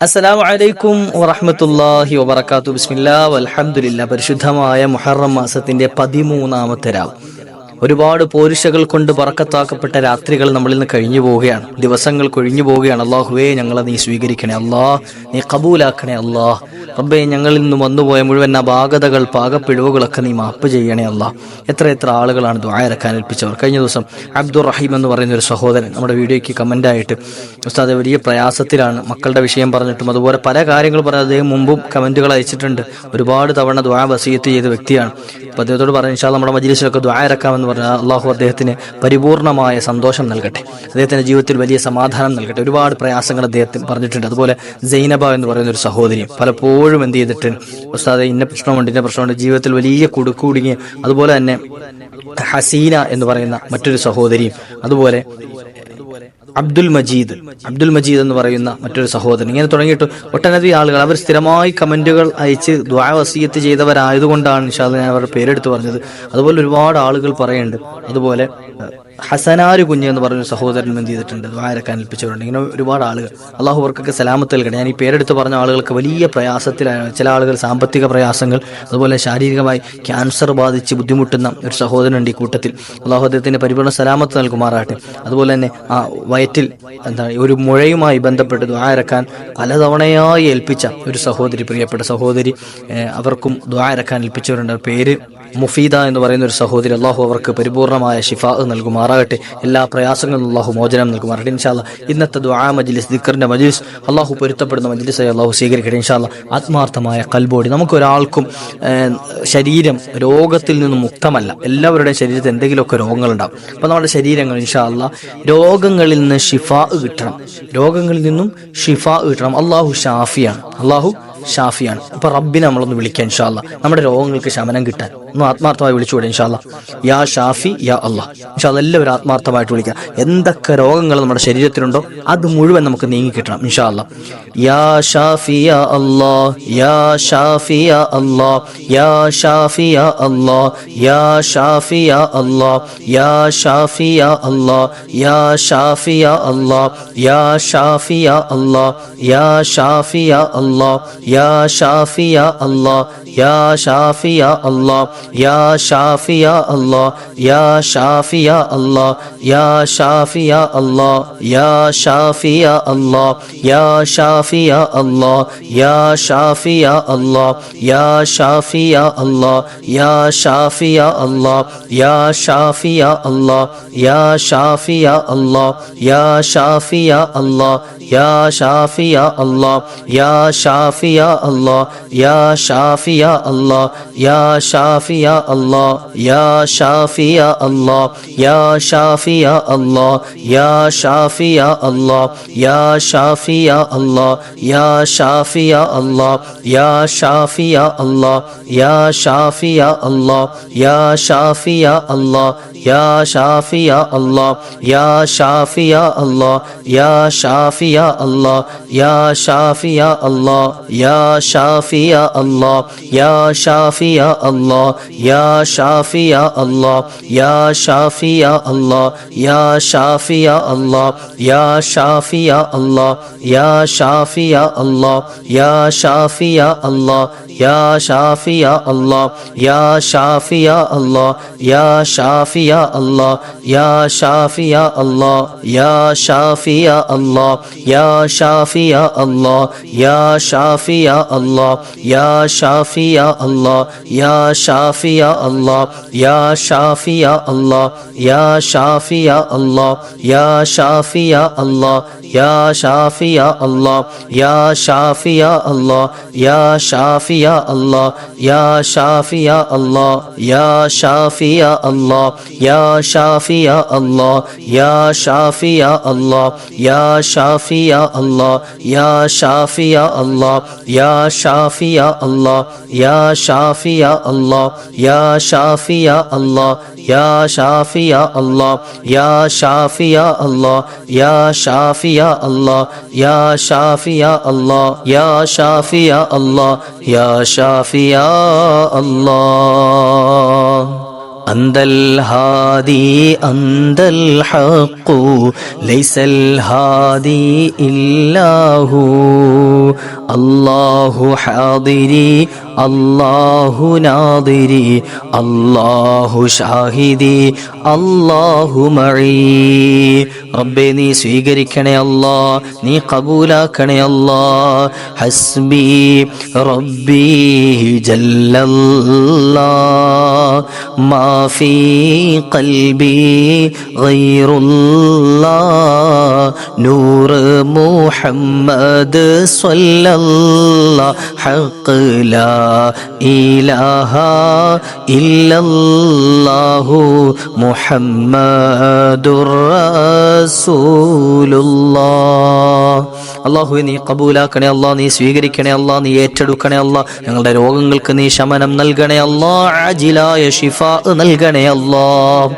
അസ്സലാം വലൈക്കും വറഹമത്തല്ലാഹി വബർക്കാത്തു ബിസ്മില്ലാ വൽഹമുല്ല പരിശുദ്ധമായ മുഹറം മാസത്തിന്റെ പതിമൂന്നാമത്തെ രാവ്. ഒരുപാട് പോരുഷകൾ കൊണ്ട് പറക്കത്താക്കപ്പെട്ട രാത്രികൾ നമ്മളിൽ നിന്ന് കഴിഞ്ഞു പോവുകയാണ്. ദിവസങ്ങൾ കൊഴിഞ്ഞു പോവുകയാണ്. അള്ളാഹുവേ ഞങ്ങളെ നീ സ്വീകരിക്കണേ അല്ലാ. നീ കബൂലാക്കണേ അല്ലാ. റബ്ബേ ഞങ്ങളിൽ നിന്ന് വന്നുപോയ മുഴുവൻ അപാകതകൾ പാകപ്പിഴവുകളൊക്കെ നീ മാപ്പ് ചെയ്യണേ അല്ലാ. എത്ര എത്ര ആളുകളാണ് ദ്വായരക്കാൻ ഏൽപ്പിച്ചവർ. കഴിഞ്ഞ ദിവസം അബ്ദുൾ റഹീം എന്ന് പറയുന്ന ഒരു സഹോദരൻ നമ്മുടെ വീഡിയോയ്ക്ക് കമന്റായിട്ട് ഉസ്താദ് വലിയ പ്രയാസത്തിലാണ്. മക്കളുടെ വിഷയം പറഞ്ഞിട്ടും അതുപോലെ പല കാര്യങ്ങൾ പറഞ്ഞ് അദ്ദേഹം മുമ്പും കമന്റുകൾ അയച്ചിട്ടുണ്ട്. ഒരുപാട് തവണ ദ്വാ വസീയത്ത് ചെയ്ത വ്യക്തിയാണ്. അപ്പോൾ അദ്ദേഹത്തോട് പറഞ്ഞു ഇൻഷാ നമ്മുടെ മജിലിസിലൊക്കെ ദ്വാ ഇറക്കാമെന്ന് പറഞ്ഞാൽ അള്ളാഹു അദ്ദേഹത്തിന് പരിപൂർണമായ സന്തോഷം നൽകട്ടെ. അദ്ദേഹത്തിന്റെ ജീവിതത്തിൽ വലിയ സമാധാനം നൽകട്ടെ. ഒരുപാട് പ്രയാസങ്ങൾ അദ്ദേഹത്തിന് പറഞ്ഞിട്ടുണ്ട്. അതുപോലെ സൈനബ എന്ന് പറയുന്ന ഒരു സഹോദരി പലപ്പോഴും എന്ത് ചെയ്തിട്ട് ഉസ്താദെ ഇന്ന പ്രശ്നമുണ്ട് ഇന്ന പ്രശ്നമുണ്ട്. ജീവിതത്തിൽ വലിയ കുടുക്കുടുങ്ങി അതുപോലെ തന്നെ ഹസീന എന്ന് പറയുന്ന മറ്റൊരു സഹോദരിയും അതുപോലെ അബ്ദുൽ മജീദ്. അബ്ദുൽ മജീദ് എന്ന് പറയുന്ന മറ്റൊരു സഹോദരൻ. ഇങ്ങനെ തുടങ്ങിയിട്ട് ഒട്ടനവധി ആളുകൾ അവർ സ്ഥിരമായി കമന്റുകൾ അയച്ച് ദ്വാ വസീയത്ത് ചെയ്തവരായതുകൊണ്ടാണ് നിഷാദ് ഞാൻ അവരുടെ പേരെടുത്ത് പറഞ്ഞത്. അതുപോലെ ഒരുപാട് ആളുകൾ പറയുന്നുണ്ട്. അതുപോലെ ഹസനാര് കുഞ്ഞ് എന്ന് പറഞ്ഞൊരു സഹോദരൻ എന്ത് ചെയ്തിട്ടുണ്ട്? ദ്വാരക്കാൻ ഏൽപ്പിച്ചവരുണ്ട്. ഇങ്ങനെ ഒരുപാട് ആളുകൾ. അള്ളാഹു അവർക്കൊക്കെ സലാമത്ത് നൽകണം ഞാൻ ഈ പേരെടുത്ത് പറഞ്ഞ ആളുകൾക്ക് വലിയ പ്രയാസത്തിലാണ് ചില ആളുകൾ സാമ്പത്തിക പ്രയാസങ്ങൾ അതുപോലെ ശാരീരികമായി ക്യാൻസർ ബാധിച്ച് ബുദ്ധിമുട്ടുന്ന ഒരു സഹോദരനുണ്ട് ഈ കൂട്ടത്തിൽ. അള്ളാഹു അദ്ദേഹത്തിന് പരിപൂർണ സലാമത്ത് നൽകുമാറാകട്ടെ. അതുപോലെ തന്നെ ആ വയറ്റിൽ എന്താ ഒരു മുഴയുമായി ബന്ധപ്പെട്ട് ദ്വാരക്കാൻ പലതവണയായി ഏൽപ്പിച്ച ഒരു സഹോദരി പ്രിയപ്പെട്ട സഹോദരി അവർക്കും ദ്വാരക്കാൻ ഏൽപ്പിച്ചവരുണ്ട്. പേര് മുഫീദ എന്ന് പറയുന്ന ഒരു സഹോദരി അള്ളാഹു അവർക്ക് പരിപൂർണമായ ഷിഫാ നൽകുമാറാകട്ടെ. എല്ലാ പ്രയാസങ്ങളും അള്ളാഹു മോചനം നൽകുമാറാകട്ടെ. ഇൻഷാല്ല ഇന്നത്തെ ദുആ മജ്ലിസ് ദിക്കറിന്റെ മജ്ലിസ് അള്ളാഹു പൊരുത്തപ്പെടുന്ന മജ്ലിസായി അള്ളാഹു സ്വീകരിക്കട്ടെ. ഇൻഷാല്ല ആത്മാർത്ഥമായ കൽബോടി. നമുക്കൊരാൾക്കും ശരീരം രോഗത്തിൽ നിന്നും മുക്തമല്ല. എല്ലാവരുടെയും ശരീരത്തിൽ എന്തെങ്കിലുമൊക്കെ രോഗങ്ങളുണ്ടാവും. അപ്പോൾ നമ്മുടെ ശരീരങ്ങൾ ഇൻഷാല്ല രോഗങ്ങളിൽ നിന്ന് ഷിഫാ കിട്ടണം. രോഗങ്ങളിൽ നിന്നും ഷിഫാ കിട്ടണം. അള്ളാഹു ഷാഫിയാണ് അള്ളാഹു ഷാഫിയാണ് അപ്പൊ റബ്ബിനെ നമ്മളൊന്ന് വിളിക്കാം ഇൻഷാല്ല നമ്മുടെ രോഗങ്ങൾക്ക് ശമനം കിട്ടാൻ. ഒന്ന് ആത്മാർത്ഥമായി വിളിച്ചുകൂടെ ഇൻഷാല്ല യാ ഷാഫി യാ അള്ളാഹ് ഇൻഷാല്ല എല്ലാവരും ആത്മാർത്ഥമായിട്ട് വിളിക്കാം എന്തൊക്കെ രോഗങ്ങൾ നമ്മുടെ ശരീരത്തിലുണ്ടോ അത് മുഴുവൻ നമുക്ക് നീങ്ങി കിട്ടണം ഇൻഷാല്ല യാ ഷാഫി യാ അള്ളാഹ് യാ ഷാഫി യാ അള്ളാഹ് യാ ഷാഫി യാ അള്ളാഹ് യാ ഷാഫി യാ അള്ളാഹ് യാ ഷാഫി യാ അള്ളാഹ് യാ ഷാഫി യാ അള്ളാഹ് യാ ഷാഫി യാ അള്ളാഹ് യാ ഷാഫി യാ അള്ളാഹ് യാ ഷാഫി യാ അള്ളാഹ് യാ ഷാഫി യാ അള്ളാഹ് യാ ഷാഫി യാ അള്ളാഹ് യാ ഷാഫി യാ അള്ളാഹ് യാ ഷാഫി യാ അള്ളാഹ് യാ ഷാഫി യാ അള്ളാഹ് യാ ഷാഫി യാ അള്ളാഹ് യാ ഷാഫി യാ അള്ളാഹ് യാ ഷാഫി യാ അള്ളാഹ് യാ ഷാഫി യാ അള്ളാഹ് യാ ഷാഫി യാ അള്ളാഹ് യാ ഷാഫി യാ അള്ളാഹ് യാ ഷാഫി യാ അള്ളാഹ് യാ ഷാഫി യാ അള്ളാഹ് യാ ഷാഫി യാ അള്ളാഹ് യാ ഷാഫി യാ അള്ളാഹ് യാ ഷാഫി യാ അള്ളാഹ് യാ ഷാഫി യാ അള്ളാഹ് യാ ഷാഫി യാ അള്ളാഹ് യാ ഷാഫി യാ അള്ളാഹ് യാ ഷാഫി യാ അള്ളാഹ് യാ ഷാഫി യാ അള്ളാഹ് യാ ഷാഫി യാ അള്ളാഹ് യാ ഷാഫി യാ അള്ളാഹ് യാ ഷാഫി യാ അള്ളാഹ് യാ ഷാഫി യാ അള്ളാഹ് യാ ഷാഫി യാ അള്ളാഹ് യാ ഷാഫി യാ അള്ളാഹ് യാ ഷാഫി യാ അള്ളാഹ് യാ ഷാഫി യാ അള്ളാഹ് യാ ഷാഫി യാ അള്ളാഹ് യാ ഷാഫി യാ അള്ളാഹ് യാ ഷാഫി യാ അള്ളാഹ് യാ ഷാഫി യാ അള്ളാഹ് യാ ഷാഫി യാ അള്ളാഹ് യാ ഷാഫി യാ അള്ളാഹ് യാ ഷാഫി യാ അള്ളാഹ് യാ ഷാഫി യാ അള്ളാഹ് യാ ഷാഫി യാ അള്ളാഹ് യാ ഷാഫി യാ അള്ളാഹ് യാ ഷാഫി യാ അള്ളാഹ് യാ ഷാഫി യാ അള്ളാഹ് শাফিয়া আল্লাহ ইয়া শাফিয়া আল্লাহ ইয়া শাফিয়া আল্লাহ ইয়া শাফিয়া আল্লাহ അള്ളാഹ് യാ ഷാഫി യാ അള്ളാഹ് യാ ഷാഫി യാ അള്ളാഹ് യാ ഷാഫി യാ അള്ളാഹ് യാ ഷാഫി യാ അള്ളാഹ് യാ ഷാഫി യാ അള്ളാഹ് യാ ഷാഫി യാ അള്ളാഹ് യാ ഷാഫി യാ അള്ളാഹ് യാ ഷാഫി യാ അള്ളാഹ് യാ ഷാഫി യാ അള്ളാഹ് യാ ഷാഫി യാ അള്ളാഹ് യാ ഷാഫി യാ അള്ളാഹ് യാ ഷാഫി യാ يا شافي يا الله يا شافي يا الله يا شافي يا الله يا شافي يا الله يا شافي يا الله يا شافي يا الله. أنت الهادي أنت الحق ليس الهادي إلا هو. الله حاضري الله ناظري الله شاهدي الله معي റബ്ബെ നീ സ്വീകരിക്കണേ അല്ലാ നീ കബൂലാക്കണേ അല്ലാ ഹസ്ബി റബ്ബി ജല്ലല്ലാ മാ ഫീ ഖൽബി ഗൈറുല്ലാ നൂർ മുഹമ്മദ് സ്വല്ലല്ലാ ഹഖ് ലാ ഇലാഹ ഇല്ലല്ലാഹു മുഹമ്മദുർ റസൂലുള്ളാഹ്. അള്ളാഹു നീ കബൂലാക്കണേ അല്ലാ നീ സ്വീകരിക്കണേ അല്ലാ നീ ഏറ്റെടുക്കണേ അല്ലാ ഞങ്ങളുടെ രോഗങ്ങൾക്ക് നീ ശമനം നൽകണേ അല്ലാ ആജിലായ ഷിഫ നൽകണേ അല്ലാ.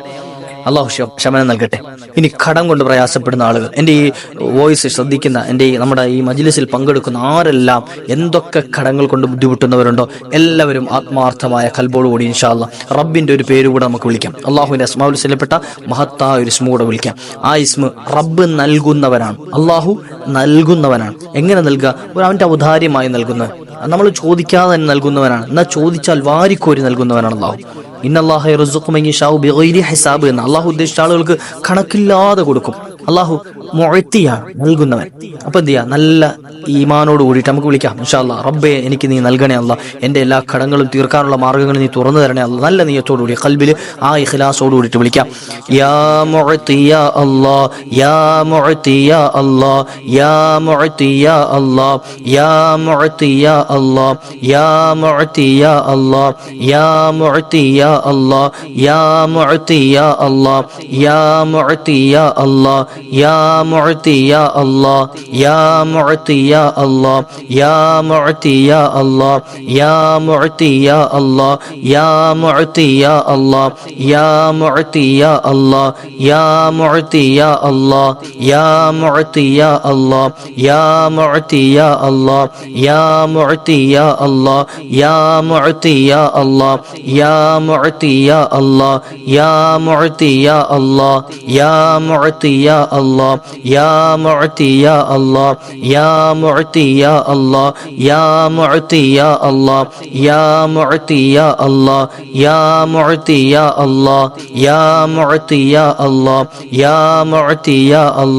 അള്ളാഹു ശമനം നൽകട്ടെ. ഇനി കടം കൊണ്ട് പ്രയാസപ്പെടുന്ന ആളുകൾ എന്റെ ഈ വോയിസ് ശ്രദ്ധിക്കുന്ന എന്റെ ഈ നമ്മുടെ ഈ മജിലിസിൽ പങ്കെടുക്കുന്ന ആരെല്ലാം എന്തൊക്കെ കടങ്ങൾ കൊണ്ട് ബുദ്ധിമുട്ടുന്നവരുണ്ടോ എല്ലാവരും ആത്മാർത്ഥമായ കൽബോടുകൂടി ഇൻഷാല്ല റബ്ബിന്റെ ഒരു പേര് കൂടെ നമുക്ക് വിളിക്കാം. അള്ളാഹുവിന്റെ അസ്മാവിൽ ചെല്ലപ്പെട്ട മഹത്തായ ഒരു ഇസ്മു കൂടെ വിളിക്കാം. ആ ഇസ്മ റബ്ബ് നൽകുന്നവനാണ്. അള്ളാഹു നൽകുന്നവനാണ്. എങ്ങനെ നൽകുക ഒരു അവന്റെ ഔദാര്യമായി നൽകുന്നവൻ നമ്മൾ ചോദിക്കാതെ തന്നെ നൽകുന്നവനാണ്. എന്നാൽ ചോദിച്ചാൽ വാരിക്കോരി നൽകുന്നവനാണ് അള്ളാഹു. ഇന്നല്ലാഹ ഹിസാബ് എന്ന്. അള്ളാഹു ഉദ്ദേശിച്ച ആളുകൾക്ക് കണക്കില്ലാതെ കൊടുക്കും. അള്ളാഹു മുഴത്തിയാണ് നൽകുന്നവൻ. അപ്പൊ എന്ത് ചെയ്യാ? നല്ല ഈമാനോട് കൂടിയിട്ട് നമുക്ക് വിളിക്കാം. ഇൻഷാല്ല റബ്ബെ എനിക്ക് നീ നൽകണേ അല്ല. എന്റെ എല്ലാ കടങ്ങളും തീർക്കാനുള്ള മാർഗങ്ങൾ നീ തുറന്നു തരണേ അല്ല. നല്ല നീയത്തോടു കൂടി കൽബിൽ ആ ഇഖ്ലാസോട് കൂടിയിട്ട് വിളിക്കാം. യാ യാ യാ യാ യാ യാ യാ യാ معطي يا الله يا معطي يا الله يا معطي يا الله يا معطي يا الله يا معطي يا الله يا معطي يا الله يا معطي يا الله يا معطي يا الله يا معطي يا الله يا معطي يا الله يا معطي يا الله يا معطي يا الله يا معطي يا الله يا معطي يا الله യാ മുഅത്തിയ അല്ലാ യാ മുഅത്തിയ അല്ലാ യാ മുഅത്തിയ അല്ലാ യാ മുഅത്തിയ അല്ലാ യാ മുഅത്തിയ അല്ലാ യാ മുഅത്തിയ അല്ലാ യാ മുഅത്തിയ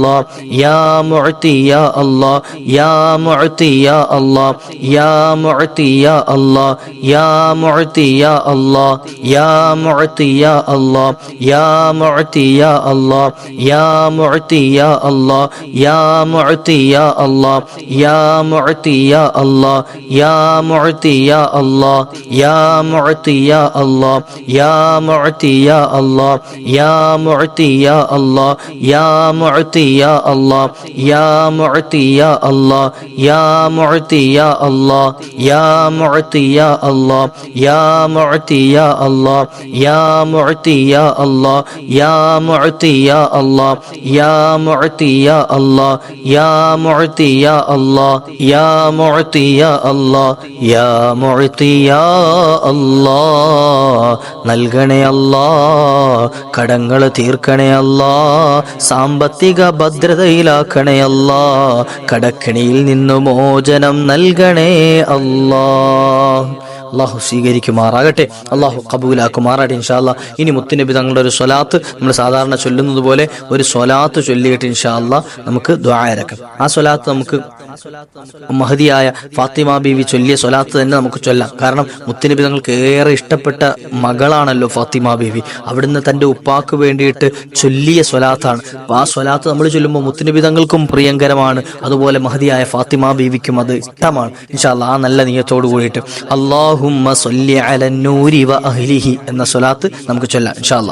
അല്ലാ യാ മുഅത്തിയ അല്ലാ യാ മുഅത്തിയ അല്ലാ യാ മുഅത്തിയ അല്ലാ യാ മുഅത്തിയ അല്ലാ യാ മുഅത്തിയ അല്ലാ യാ മുഅത്തിയ അല്ലാ യാ മുഅത്തിയ അല്ലാ യാ മുഅത്തിയ അല്ലാ യാ മുഅത്തിയ അല്ലാ യാ മുഅത്തിയ അല്ലാ യാ മുഅത്തിയ അല്ലാ യാ മുഅത്തിയ അല്ലാ യാ മുഅത്തിയ അല്ലാ യാ മുഅത്തിയ അല്ലാ യാ മുഅത്തിയ അല്ലാ യാ മുഅത്തിയ അല്ലാ യാ മുഅത്തിയ അല്ലാ യാ മുഅത്തിയ അല്ലാ യാ മുഅത്തിയ അല്ലാ യാ മുഅത്തിയ അല്ലാ യാ മുഅത്തിയ അല്ലാ യാ മുഅത്തിയ അല്ലാ യാ മുഅത്തിയ അല്ലാ യാ മുഅത്തിയ അല്ലാ യാ മുഅത്തിയ അല്ലാ യാ മുഅത്തിയ അല്ലാ യാ മുഅത്തിയ അല്ലാ യാ മുഅത്തിയ അല്ലാ യാ മുഅത്തിയ അല്ലാ യാ മുഅത്തിയ അല്ലാ യാ അല്ലാ യാ يا അല്ലാ യാ മുഅത്തിയ അല്ലാ യാ മുഅത്തിയ അല്ലാ നൽകണേ അല്ലാ കടങ്ങൾ തീർക്കണേ അല്ലാ സാമ്പത്തിക ഭദ്രതയിലാക്കണേ അല്ലാ കടക്കിണിയിൽ നിന്ന് മോചനം നൽകണേ അല്ലാ അള്ളാഹു സ്വീകരിക്കുമാറാകട്ടെ. അള്ളാഹു കബൂലാക്കുമാറാകട്ടെ ഇൻഷാല്ല ഇനി മുത്തുനബി തങ്ങളുടെ ഒരു സ്വലാത്ത് നമ്മൾ സാധാരണ ചൊല്ലുന്നത് പോലെ ഒരു സ്വലാത്ത് ചൊല്ലിയിട്ട് ഇൻഷാല്ല നമുക്ക് ദ്വായരക്കാം ആ സ്വലാത്ത് നമുക്ക് മഹതിയായ ഫാത്തിമ ബീവി ചൊല്ലിയ സ്വലാത്ത് തന്നെ നമുക്ക് ചൊല്ലാം. കാരണം മുത്തുനബി തങ്ങൾക്ക് ഏറെ ഇഷ്ടപ്പെട്ട മകളാണല്ലോ ഫാത്തിമ ബീവി. അവിടുന്ന് തന്റെ ഉപ്പാക്ക് വേണ്ടിയിട്ട് ചൊല്ലിയ സ്വലാത്താണ്. അപ്പം ആ സ്വലാത്ത് നമ്മൾ ചൊല്ലുമ്പോൾ മുത്തുനബി തങ്ങൾക്കും പ്രിയങ്കരമാണ്. അതുപോലെ മഹതിയായ ഫാത്തിമ ബീവിക്കും അത് ഇഷ്ടമാണ്. ഇൻഷാല്ല ആ നല്ല നീയത്തോട് കൂടിയിട്ട് സൊല്ലി അലന്നൂരി വ എന്ന സ്വലാത്ത് നമുക്ക് ചൊല്ലാം. ഇൻഷാല്ല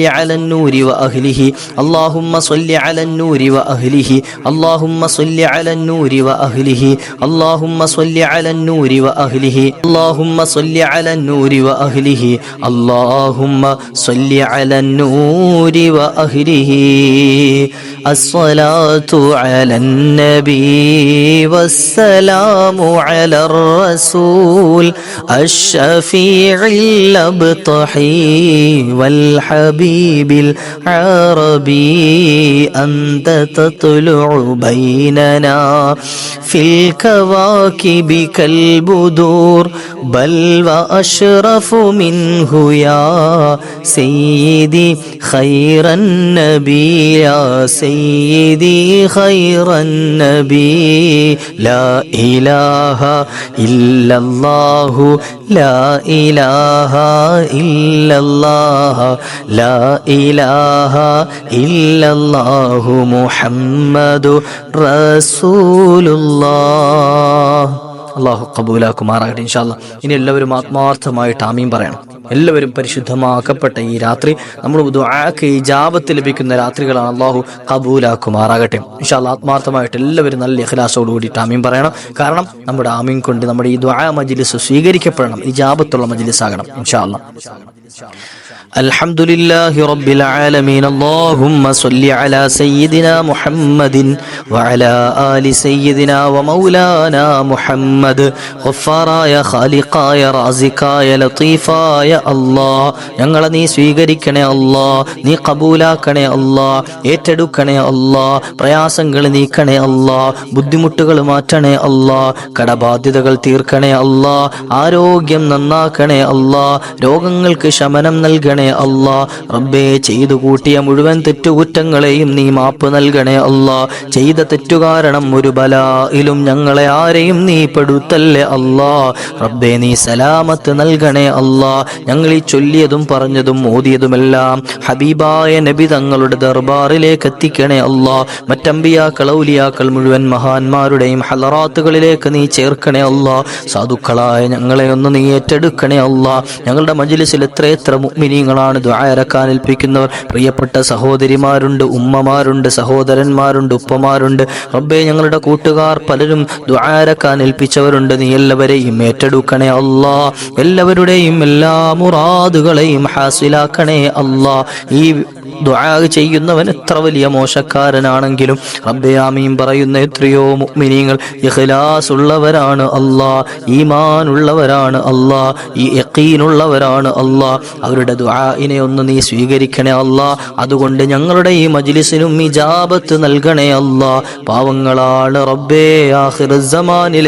على النور وأهله. اللهم صل على النور وأهله. اللهم صل على النور وأهله. اللهم صل على النور وأهله. اللهم صل على النور وأهله. اللهم صل على النور وأهله. الصلاة على النبي والسلام على الرسول. الشفيع الأبطحي والحبيب العربي أنت تطلع بيننا في الكواكب كالبدور بل وأشرف منه يا سيدي خير النبي يا سيدي خير النبي. لا إله إلا الله لا إله إلا الله لا ഇലാഹ ഇല്ലല്ലാഹു മുഹമ്മദു റസൂലുല്ലാഹ് അള്ളാഹു കബൂലാക്കുമാറാകട്ടെ ഇൻഷാല്ല ഇനി എല്ലാവരും ആത്മാർത്ഥമായിട്ട് ആമീം പറയണം. എല്ലാവരും പരിശുദ്ധമാക്കപ്പെട്ട ഈ രാത്രി. നമ്മൾ ദുആക്ക് ഇജാബത്ത് ലഭിക്കുന്ന രാത്രികളാണ് അള്ളാഹു കബൂലാക്കുമാറാകട്ടെ. ഇൻഷാൽ ആത്മാർത്ഥമായിട്ട് എല്ലാവരും നല്ല ഇഖലാസോട് കൂടിയിട്ട് ആമീൻ പറയണം. കാരണം നമ്മുടെ ആമീൻ കൊണ്ട് നമ്മുടെ ഈ ദ്വാ മജിലിസ് സ്വീകരിക്കപ്പെടണം. ഇജാബത്തുള്ള മജിലിസ് ആകണം ഇൻഷാല്ല الحمد لله رب العالمين اللهم صل على سيدنا محمد وعلى آل سيدنا ومولانا محمد غفارايا خالقايا رازقايا لطيفايا ലത്തീഫായ അള്ളാ ഞങ്ങളെ നീ സ്വീകരിക്കണേ അള്ളാ നീ കബൂലാക്കണേ അള്ളാ ഏറ്റെടുക്കണേ അള്ളാ പ്രയാസങ്ങൾ നീക്കണേ അള്ളാ ബുദ്ധിമുട്ടുകൾ മാറ്റണേ അള്ളാ കടബാധ്യതകൾ തീർക്കണേ അള്ളാ ആരോഗ്യം നന്നാക്കണേ അള്ളാ രോഗങ്ങൾക്ക് ശമനം നൽകണേ അള്ളാ റബ്ബേ ചെയ്തു കൂട്ടിയ മുഴുവൻ തെറ്റുകുറ്റങ്ങളെയും നീ മാപ്പ് നൽകണേ അള്ളാ ചെയ്ത തെറ്റുകാരണം ഒരു ബലായിലും ഞങ്ങളെ ആരെയും നീ പെടുത്തല്ലേ അള്ളാ റബ്ബേ നീ സലാമത്ത് നൽകണേ അല്ലാ ഞങ്ങൾ ഈ ചൊല്ലിയതും പറഞ്ഞതും ഓതിയതുമെല്ലാം ഹബീബായ നബി തങ്ങളുടെ ദർബാറിലേക്ക് എത്തിക്കണേ അല്ലാ. മറ്റമ്പിയാക്കൾ ഔലിയാക്കൾ മുഴുവൻ മഹാന്മാരുടെയും ഹലറാത്തുകളിലേക്ക് നീ ചേർക്കണേ അല്ലാ. സാധുക്കളായ ഞങ്ങളെ ഒന്ന് നീ ഏറ്റെടുക്കണേ അല്ലാ. ഞങ്ങളുടെ മജ്ലിസിൽ എത്രയെത്ര മുഅ്മിനീങ്ങളാണ് ദ്വായരക്കാൻ ഏൽപ്പിക്കുന്നവർ. പ്രിയപ്പെട്ട സഹോദരിമാരുണ്ട് ഉമ്മമാരുണ്ട് സഹോദരന്മാരുണ്ട് ഉപ്പമാരുണ്ട്. റബ്ബേ ഞങ്ങളുടെ കൂട്ടുകാർ പലരും ദ്വാരക്കാൻ ഏൽപ്പിച്ചവരുണ്ട്. നീ എല്ലാവരെയും ഏറ്റെടുക്കണേ അല്ലാ. എല്ലാവരുടെയും എല്ലാ മുറാദുകളെയും ഹാസിലാക്കണേ അല്ലാ. ഈ ദുആ ചെയ്യുന്നവൻ എത്ര വലിയ മോശക്കാരനാണെങ്കിലും റബ്ബയാമീൻ പറയുന്ന എത്രയോ മുഅ്മിനീങ്ങൾ ഇഖ്ലാസ് ഉള്ളവരാണ് അല്ലാ ഈമാൻ ഉള്ളവരാണ് അല്ലാ ഈ യഖീനുള്ളവരാണ് അല്ലാ. അവരുടെ ദുആഇനെ ഒന്ന് നീ സ്വീകരിക്കണേ അല്ലാ. അതുകൊണ്ട് ഞങ്ങളുടെ ഈ മജ്ലിസിനും ഇജാബത്ത് നൽകണേ അല്ലാ. പാവങ്ങളാണ് റബ്ബേ ആഹിർ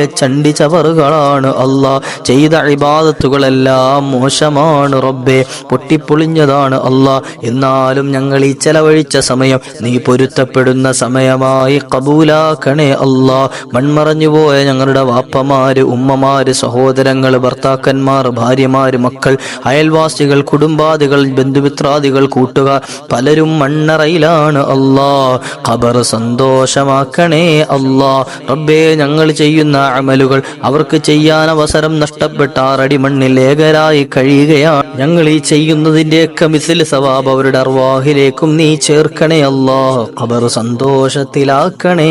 ചണ്ടി ചവറുകളാണ് അല്ലാ. ചെയ്ത ഇബാദത്തുകളെല്ലാം മോശമാണ് റബ്ബേ. പൊട്ടിപ്പൊളിഞ്ഞതാണ് അല്ലാ എന്നാലും ഞങ്ങൾ ഈ ചെലവഴിച്ച സമയം നീ പൊരുത്തപ്പെടുന്ന സമയമായി കബൂലാക്കണേ അല്ലാ മൺമറഞ്ഞു പോയ ഞങ്ങളുടെ വാപ്പമാര് ഉമ്മമാര് സഹോദരങ്ങൾ ഭർത്താക്കന്മാർ ഭാര്യമാര് മക്കൾ അയൽവാസികൾ കുടുംബാദികൾ ബന്ധുമിത്രാദികൾ കൂട്ടുകാർ പലരും മണ്ണറയിലാണ് അല്ലാ ഖബർ സന്തോഷമാക്കണേ അല്ലാ റബ്ബേ ഞങ്ങൾ ചെയ്യുന്ന അമലുകൾ അവർക്ക് ചെയ്യാൻ അവസരം നഷ്ടപ്പെട്ട ആറടി മണ്ണിൽ ഏകരായി കഴിയുകയാണ് ഞങ്ങൾ ഈ ചെയ്യുന്നതിന്റെയൊക്കെ മിസിൽ സവാബ് അവരുടെ അർവാഹിലേക്കും നീ ചേർക്കണേ അല്ലാ. അവർ സന്തോഷത്തിലാക്കണേ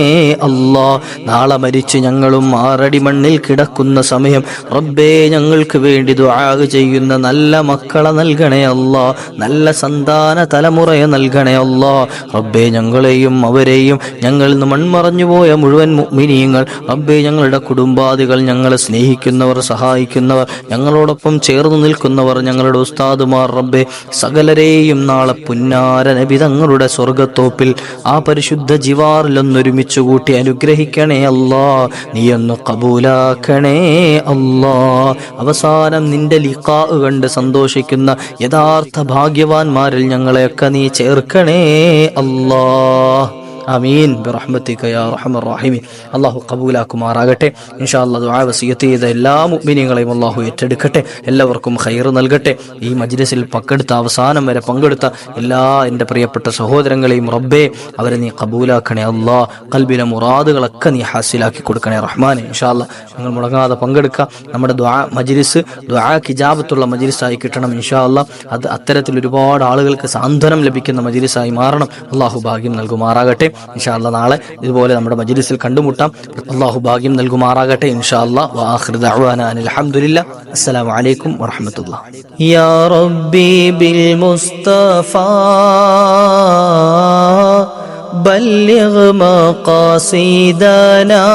അല്ലാ. നാളെ മരിച്ച് ഞങ്ങളും ആറടി മണ്ണിൽ കിടക്കുന്ന സമയം റബ്ബേ ഞങ്ങൾക്ക് വേണ്ടി ദുആ ചെയ്യുന്ന നല്ല മക്കളെ നൽകണേ അല്ലാ. നല്ല സന്താന തലമുറയെ നൽകണേ അല്ലാ. റബ്ബേ ഞങ്ങളെയും അവരെയും ഞങ്ങളിൽ നിന്ന് മൺമറഞ്ഞു പോയ മുഴുവൻ മിനിയങ്ങൾ റബ്ബേ ഞങ്ങളുടെ കുടുംബാദികൾ ഞങ്ങളെ സ്നേഹിക്കുന്നവർ സഹായിക്കുന്നവർ ഞങ്ങളോടൊപ്പം ചേർന്ന് നിൽക്കുന്നവർ ഞങ്ങളുടെ ഉസ്താദുമാർ റബ്ബെ സകലരെയും നാളെ പുന്നാര നബി തങ്ങളുടെ സ്വർഗത്തോപ്പിൽ ആ പരിശുദ്ധ ജിവാറിലൊന്നൊരുമിച്ച് കൂട്ടി അനുഗ്രഹിക്കണേ അല്ലാ നീ ഒന്ന് കബൂലാക്കണേ അല്ലാ. അവസാനം നിന്റെ ലിഖാ കണ്ട് സന്തോഷിക്കുന്ന യഥാർത്ഥ ഭാഗ്യവാന്മാരിൽ ഞങ്ങളെയൊക്കെ നീ ചേർക്കണേ അല്ലാ. അമീൻ റഹീമീൻ. അള്ളാഹു കബൂലാക്കുമാറാകട്ടെ. ഇൻഷാ ദുആ ചെയ്ത എല്ലാ മുഅ്മിനീങ്ങളെയും അള്ളാഹു ഏറ്റെടുക്കട്ടെ. എല്ലാവർക്കും ഖൈർ നൽകട്ടെ. ഈ മജ്ലിസിൽ പങ്കെടുത്ത അവസാനം വരെ പങ്കെടുത്ത എല്ലാ എന്റെ പ്രിയപ്പെട്ട സഹോദരങ്ങളെയും റബ്ബേ അവരെ നീ കബൂലാക്കണേ അള്ളാഹ് കൽബിലെ മുറാദുകളൊക്കെ നീ ഹാസിലാക്കി കൊടുക്കണേ റഹ്മാനെ. ഇൻഷാ നിങ്ങൾ മുടങ്ങാതെ പങ്കെടുക്കുക. നമ്മുടെ ദ്വാ മജ്ലിസ് ദ്വാ കിജാബത്തുള്ള മജ്ലിസായി കിട്ടണം ഇൻഷാ അത് അത്തരത്തിൽ ഒരുപാട് ആളുകൾക്ക് സാന്ത്വനം ലഭിക്കുന്ന മജ്ലിസായി മാറണം. അള്ളാഹു ഭാഗ്യം നൽകുമാറാകട്ടെ. ഇൻഷാ അല്ലാഹ് നാളെ ഇതുപോലെ നമ്മുടെ മജ്ലിസിൽ കണ്ടുമുട്ടാം അള്ളാഹു ഭാഗ്യം നൽകുമാറാകട്ടെ ഇൻഷാ അല്ലാഹ് വആഖിറു ദഅവാന അനിൽ ഹംദുലില്ലാ അസ്സലാമു അലൈക്കും വറഹ്മത്തുള്ളാഹി യാ റബ്ബി ബിൽ മുസ്തഫാ بلغ مقاصدنا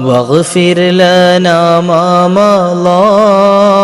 واغفر لنا ما مضى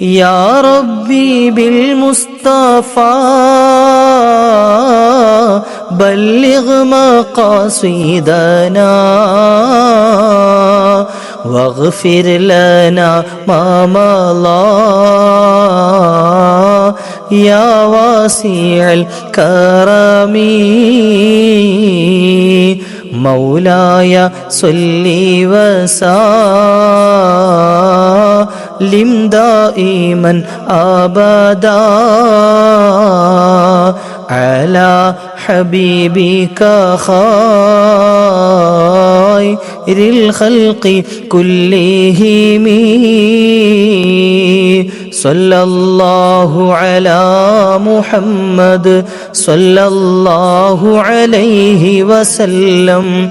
يا ربي بالمصطفى بلغ مقاصدنا واغفر لنا ما مضى. يا واسع الكرم مولاي صل وسلم. دائما أبدا على حبيبك خير الخلق كلهم. صلى الله على محمد صلى الله عليه وسلم.